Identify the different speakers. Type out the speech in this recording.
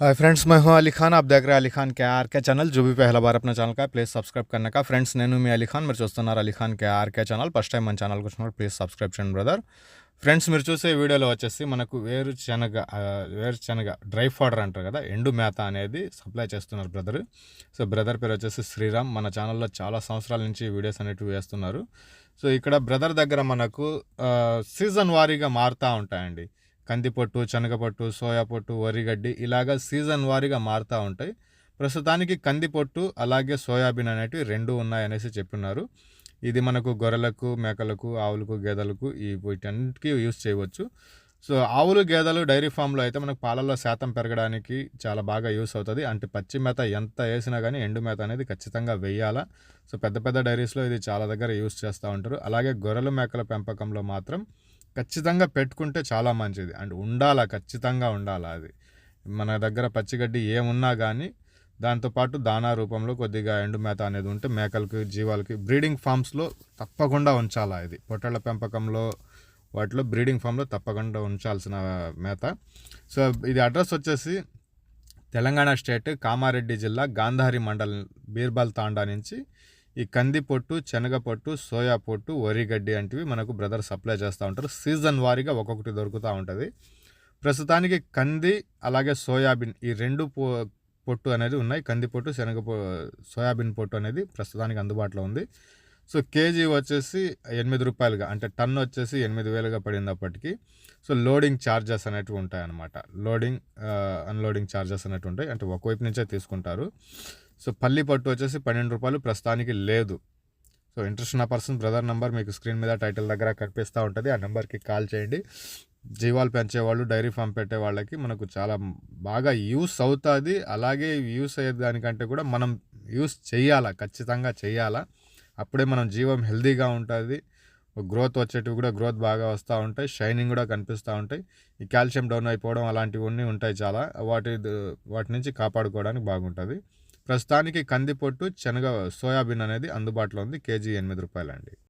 Speaker 1: Hi friends मैं हूं अली खान आप देख रहे हैं अली खान के आर के चैनल जो भी पहला बार अपना ఛానల్ का ప్లీజ్ సబ్స్క్రైబ్ करने का ఫ్రెండ్స్ నేను మీ అలీ ఖాన్ మీరు చూస్తున్నారు Ali Khan K RK channel first time మన ఛానల్కి వచ్చినప్పుడు ప్లీజ్ సబ్స్క్రైబ్ చేయండి బ్రదర్ ఫ్రెండ్స్ మీరు చూసే వీడియోలో వచ్చేసి మనకు వేరు శనగ ఆ, వేరు శనగ డ్రై ఫౌడర్ అంటారు కదా ఎండు మేత అనేది సప్లై చేస్తున్నారు బ్రదర్ సో బ్రదర్ పేరు వచ్చేసి శ్రీరామ్ మన ఛానల్లో చాలా సంవత్సరాల నుంచి వీడియోస్ అనేటివి వేస్తున్నారు సో ఇక్కడ బ్రదర్ దగ్గర మనకు సీజన్ వారీగా మారుతూ ఉంటాయండి కందిపొట్టు శనగపొట్టు సోయా పొట్టు వరిగడ్డి ఇలాగా సీజన్ వారీగా మారుతూ ఉంటాయి. ప్రస్తుతానికి కందిపొట్టు అలాగే సోయాబీన్ అనేటివి రెండు ఉన్నాయనేసి చెప్పున్నారు ఇది మనకు గొర్రెలకు మేకలకు ఆవులకు గేదెలకు ఈ వీటన్నిటికీ యూస్ చేయవచ్చు. సో ఆవులు గేదెలు డైరీ ఫామ్లో అయితే మనకు పాలల్లో శాతం పెరగడానికి చాలా బాగా యూస్ అవుతుంది. అంటే పచ్చి మేత ఎంత వేసినా కానీ ఎండు మేత అనేది ఖచ్చితంగా వెయ్యాలా సో పెద్ద పెద్ద డైరీస్లో ఇది చాలా దగ్గర యూస్ చేస్తూ ఉంటారు. అలాగే గొర్రెలు మేకల పెంపకంలో మాత్రం ఖచ్చితంగా పెట్టుకుంటే చాలా మంచిది. అండ్ ఉండాలా ఖచ్చితంగా ఉండాలా అది. మన దగ్గర పచ్చిగడ్డి ఏమున్నా కానీ దాంతోపాటు దానా రూపంలో కొద్దిగా ఎండు మేత అనేది ఉంటే మేకలకి జీవాలకి బ్రీడింగ్ ఫామ్స్లో తప్పకుండా ఉంచాలా ఇది. పొట్టళ్ళ పెంపకంలో వాటిలో బ్రీడింగ్ ఫామ్లో తప్పకుండా ఉంచాల్సిన మేత. సో ఇది అడ్రస్ వచ్చేసి తెలంగాణ స్టేట్ కామారెడ్డి జిల్లా గాంధారి మండలం బీర్బల్ తాండా నుంచి ఈ కంది పొట్టు శనగ పొట్టు సోయా పొట్టు వరిగడ్డి వంటివి మనకు బ్రదర్ సప్లై చేస్తూ ఉంటారు. సీజన్ వారీగా ఒక్కొక్కటి దొరుకుతూ ఉంటుంది. ప్రస్తుతానికి కంది అలాగే సోయాబీన్ ఈ రెండు పొ పొట్టు అనేది ఉన్నాయి. కంది పొట్టు శనగ పొ సోయాబీన్ పొట్టు అనేది ప్రస్తుతానికి అందుబాటులో ఉంది. సో కేజీ వచ్చేసి ఎనిమిది రూపాయలుగా అంటే టన్ వచ్చేసి ఎనిమిది వేలుగా పడినప్పటికీ సో లోడింగ్ ఛార్జెస్ అనేటివి ఉంటాయి అన్నమాట లోడింగ్ అన్లోడింగ్ ఛార్జెస్ అనేవి ఉంటాయి. అంటే ఒకవైపు నుంచే తీసుకుంటారు. సో పల్లి పట్టు వచ్చేసి పన్నెండు రూపాయలు ప్రస్తుతానికి లేదు. సో ఇంట్రెస్ట్ ఉన్న పర్సన్ బ్రదర్ నెంబర్ మీకు స్క్రీన్ మీద టైటిల్ దగ్గర కనిపిస్తూ ఉంటుంది. ఆ నెంబర్కి కాల్ చేయండి. జీవాలు పెంచేవాళ్ళు డైరీ ఫామ్ పెట్టే వాళ్ళకి మనకు చాలా బాగా యూస్ అవుతుంది. అలాగే యూస్ అయ్యే దానికంటే కూడా మనం యూస్ చేయాలా ఖచ్చితంగా చేయాలా. అప్పుడే మనం జీవం హెల్దీగా ఉంటుంది. గ్రోత్ వచ్చేటివి కూడా గ్రోత్ బాగా వస్తూ ఉంటాయి. షైనింగ్ కూడా కనిపిస్తూ ఉంటాయి. ఈ కాల్షియం డౌన్ అయిపోవడం అలాంటివన్నీ ఉంటాయి చాలా. వాటి వాటి నుంచి కాపాడుకోవడానికి బాగుంటుంది. ప్రస్తుతానికి కందిపొట్టు శనగ సోయాబీన్ అనేది అందుబాటులో ఉంది. కేజీ ఎనిమిది రూపాయలండి.